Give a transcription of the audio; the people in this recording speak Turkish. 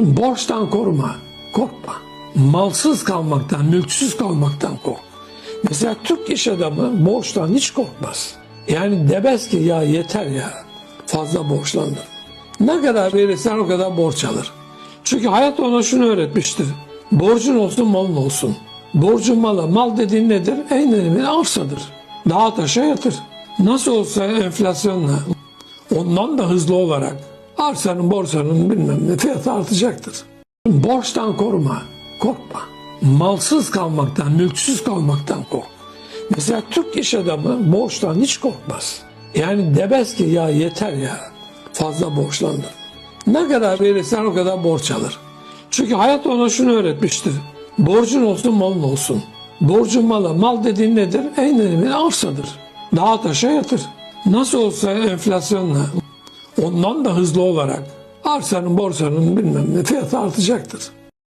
Borçtan koruma, korkma. Malsız kalmaktan, mülksüz kalmaktan kork. Mesela Türk iş adamı borçtan hiç korkmaz. Yani demez ki ya yeter ya fazla borçlandım. Ne kadar verirsen o kadar borç alır. Çünkü hayat ona şunu öğretmiştir. Borcun olsun malın olsun. Borcun mala, mal dediğin nedir? En önemli arsadır. Dağa taşa yatır. Nasıl olsa enflasyonla ondan da hızlı olarak arsanın borsanın bilmem ne fiyatı artacaktır. Borçtan koruma, korkma. Malsız kalmaktan, mülksüz kalmaktan kork. Mesela Türk iş adamı borçtan hiç korkmaz. Yani demez ki ya yeter ya fazla borçlandım. Ne kadar verirsen o kadar borç alır. Çünkü hayat ona şunu öğretmiştir. Borcun olsun malın olsun. Borcun mala, mal dediğin nedir? En önemli arsadır. Dağa taşa yatır. Nasıl olsa enflasyonla ondan da hızlı olarak arsanın borsanın bilmem ne fiyatı artacaktır.